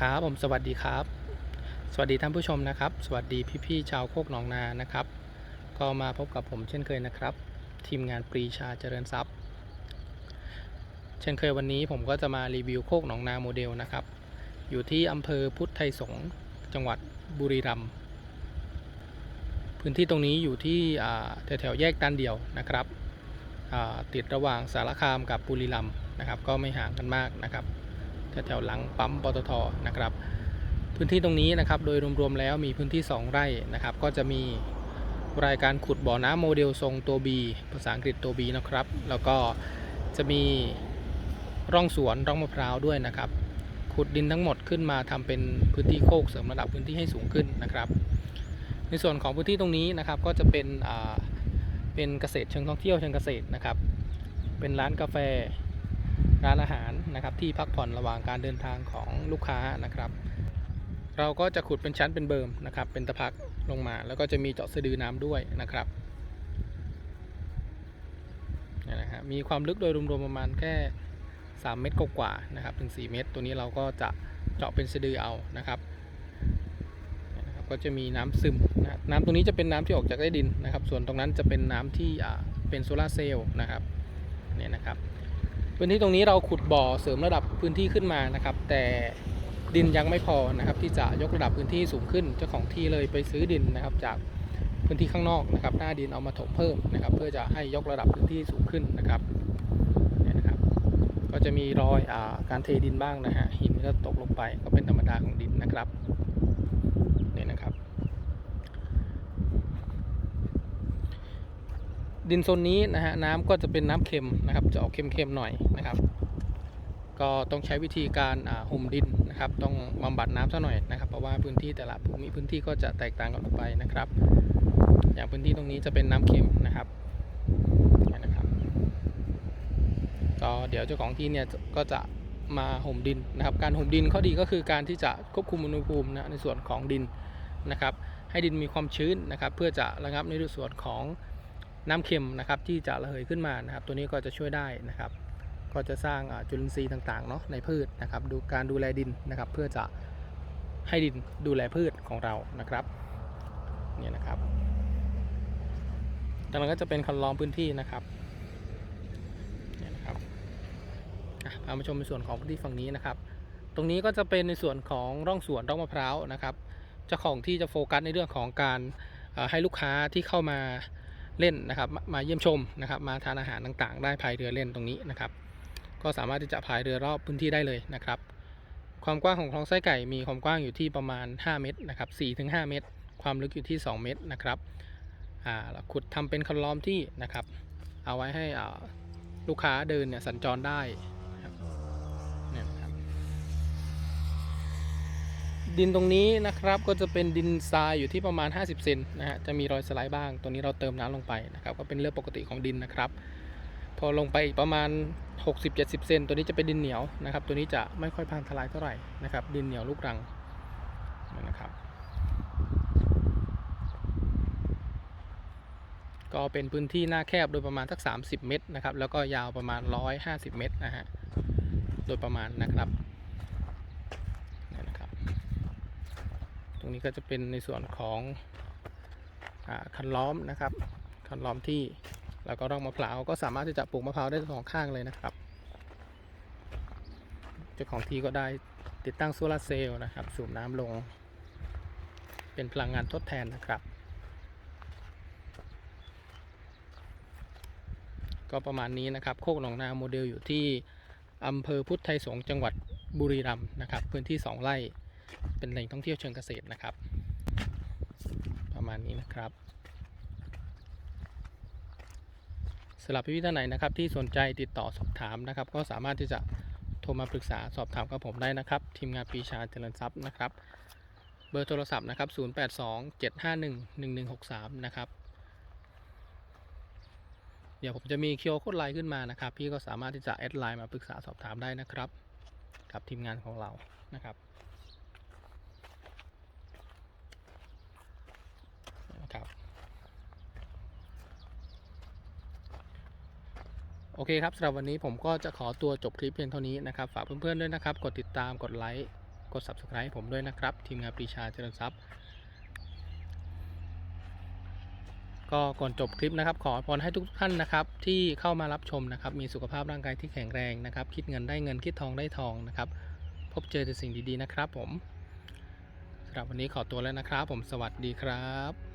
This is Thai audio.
ครับผมสวัสดีครับ สวัสดีท่านผู้ชมนะครับ สวัสดีพี่ๆชาวโคกหนองนานะครับ ก็มาพบกับผมเช่นเคยนะครับ ทีมงานปรีชาเจริญทรัพย์ เช่นเคยวันนี้ผมก็จะมารีวิวโคกหนองนาโมเดลนะครับ อยู่ที่อำเภอพุทธไทยสงฆ์จังหวัดบุรีรัมย์พื้นที่ตรงนี้อยู่ที่แถวๆแยกตันเดียวนะครับติดระหว่างสารคามกับบุรีรัมย์นะครับ ก็ไม่ห่างกันมากนะครับ แถวหลังปั๊มปตทนะครับ พื้นที่ตรงนี้นะครับโดยรวมๆแล้วมีพื้นที่ 2 ไร่นะครับ ก็จะมีรายการขุดบ่อน้ำโมเดลทรงตัว B ภาษาอังกฤษตัว B นะครับ แล้วก็จะมีร่องสวนร่องมะพร้าวด้วยนะครับ ขุดดินทั้งหมดขึ้นมาทำเป็นพื้นที่โคกเสริมระดับพื้นที่ให้สูงขึ้นนะครับ ในส่วนของพื้นที่ตรงนี้นะครับก็จะเป็นเป็นเกษตรเชิงท่องเที่ยวเชิงเกษตรนะครับ เป็นร้านกาแฟ ร้านอาหารนะครับที่พักผ่อนระหว่างการเดินทางของลูกค้านะครับ เราก็จะขุดเป็นชั้นเป็นเบิร์มนะครับ เป็นตะพักลงมา แล้วก็จะมีเจาะสะดือน้ำด้วยนะครับนี่นะฮะมีความลึกโดยรวมๆประมาณแค่ 3 เมตรกว่าๆนะครับถึง 4 เมตร ตัวนี้เราก็จะเจาะเป็นสะดือเอานะครับก็จะมีน้ำซึมนะน้ำตรงนี้จะเป็นน้ำที่ออกจากใต้ดินนะครับ ส่วนตรงนั้นจะเป็นน้ำที่อ่าเป็นโซลาเซลล์นะครับเนี่ยนะครับ พื้นที่ตรงนี้เราขุดบ่อเสริมระดับพื้นที่ขึ้นมานะครับ แต่ดินยังไม่พอนะครับ ที่จะยกระดับพื้นที่สูงขึ้นเจ้าของที่เลยไปซื้อดินนะครับ จากพื้นที่ข้างนอกนะครับ หน้าดินเอามาถมเพิ่มนะครับ เพื่อจะให้ยกระดับพื้นที่สูงขึ้นนะครับเนี่ยนะครับ ก็จะมีรอยอาการเทดินบ้างนะฮะหินก็ตกลงไปก็เป็นธรรมดาของดินนะครับเนี่ยนะครับ ดินโซนนี้นะฮะน้ำก็จะเป็นน้ำเค็มนะครับ จะออกเค็มๆหน่อยนะครับ ก็ต้องใช้วิธีการห่มดินนะครับ ต้องบำบัดน้ำซะหน่อยนะครับ เพราะว่าพื้นที่แต่ละภูมิพื้นที่ก็จะแตกต่างกันออกไปนะครับ อย่างพื้นที่ตรงนี้จะเป็นน้ำเค็มนะครับนะครับก็เดี๋ยวเจ้าของที่เนี่ยก็จะมาห่มดินนะครับ การห่มดินข้อดีก็คือการที่จะควบคุมอุณหภูมินะในส่วนของดินนะครับ ให้ดินมีความชื้นนะครับ เพื่อจะระงับในส่วนของ น้ำเค็มนะครับที่จะระเหยขึ้นมานะครับ ตัวนี้ก็จะช่วยได้นะครับ ก็จะสร้างจุลินทรีย์ต่างๆเนาะในพืชนะครับ ดูการดูแลดินนะครับ เพื่อจะให้ดินดูแลพืชของเรานะครับเนี่ยนะครับจากนั้นก็จะเป็นคันล้อมพื้นที่นะครับเนี่ยนะครับเอามาชมในส่วนของพื้นที่ฝั่งนี้นะครับ ตรงนี้ก็จะเป็นในส่วนของร่องสวนร่องมะพร้าวนะครับ เจ้าของที่จะโฟกัสในเรื่องของการให้ลูกค้าที่เข้ามา เล่นนะครับ มาเยี่ยมชมนะครับ มาทานอาหารต่างๆ ได้พายเรือเล่นตรงนี้นะครับ ก็สามารถที่จะพายเรือรอบพื้นที่ได้เลยนะครับ ความกว้างของคลองไส้ไก่มีความกว้างอยู่ที่ประมาณ 5 เมตรนะครับ4-5 เมตร ความลึกอยู่ที่ 2 เมตรนะครับขุดทำเป็นคันล้อมที่นะครับ เอาไว้ให้ลูกค้าเดินเนี่ยสัญจรได้นะครับเนี่ยนะครับ ดินตรงนี้นะครับก็จะเป็นดินทรายอยู่ที่ประมาณ 50 เซนนะฮะจะมีรอยสไลด์บ้าง ตัวนี้เราเติมน้ำลงไปนะครับก็เป็นเรื่องปกติของดินนะครับ พอลงไปอีกประมาณ 60-70 เซนตัวนี้จะเป็นดินเหนียวนะครับ ตัวนี้จะไม่ค่อยพังทลายเท่าไหร่นะครับ ดินเหนียวลูกรังนะครับ ก็เป็นพื้นที่หน้าแคบโดยประมาณสัก 30 เมตรนะครับแล้วก็ยาวประมาณ 150 เมตรนะฮะโดยประมาณนะครับเนี่ยนะครับ ต รงนี้ก็จะเป็นในส่วนของอคันล้อมนะครับ คันล้อมที่แล้วก็ร่องมะพร้าวก็สามารถที่จะปลูกมะพร้าวได้สองข้างเลยนะครับเจ้าของที่ก็ได้ติดตั้งโซลาร์เซลล์นะครับ สูบน้ำลง เป็นพลังงานทดแทนนะครับ ก็ประมาณนี้นะครับ โคกหนองนาโมเดลอยู่ที่อำเภอพุทธไทยสงจังหวัดบุรีรัมย์นะครับ พื้นที่ 2 ไร่ เป็นแหล่งท่องเที่ยวเชิงเกษตรนะครับ ประมาณนี้นะครับสำหรับพี่ๆท่านไหนนะครับ ที่สนใจติดต่อสอบถามนะครับ ก็สามารถที่จะโทรมาปรึกษาสอบถามกับผมได้นะครับ ทีมงานปีชาเจริญทรัพย์นะครับ เบอร์โทรศัพท์นะครับ 0827511163 นะครับ เดี๋ยวผมจะมีเคิวโค้ดไลน์ขึ้นมานะครับ พี่ก็สามารถที่จะแอดไลน์มาปรึกษาสอบถามได้นะครับ กับทีมงานของเรานะครับ โอเคครับสำหรับวันนี้ผมก็จะขอตัวจบคลิปเพียงเท่านี้นะครับ ฝากเพื่อนๆด้วยนะครับ กดติดตามกดไลค์กด subscribe ให้ผมด้วยนะครับ ทีมงานปรีชาเจริญทรัพย์ ก็ก่อนจบคลิปนะครับ ขอพรให้ทุกท่านนะครับ ที่เข้ามารับชมนะครับ มีสุขภาพร่างกายที่แข็งแรงนะครับ คิดเงินได้เงินคิดทองได้ทองนะครับ พบเจอแต่สิ่งดีๆนะครับ ผมสำหรับวันนี้ขอตัวแล้วนะครับ ผมสวัสดีครับ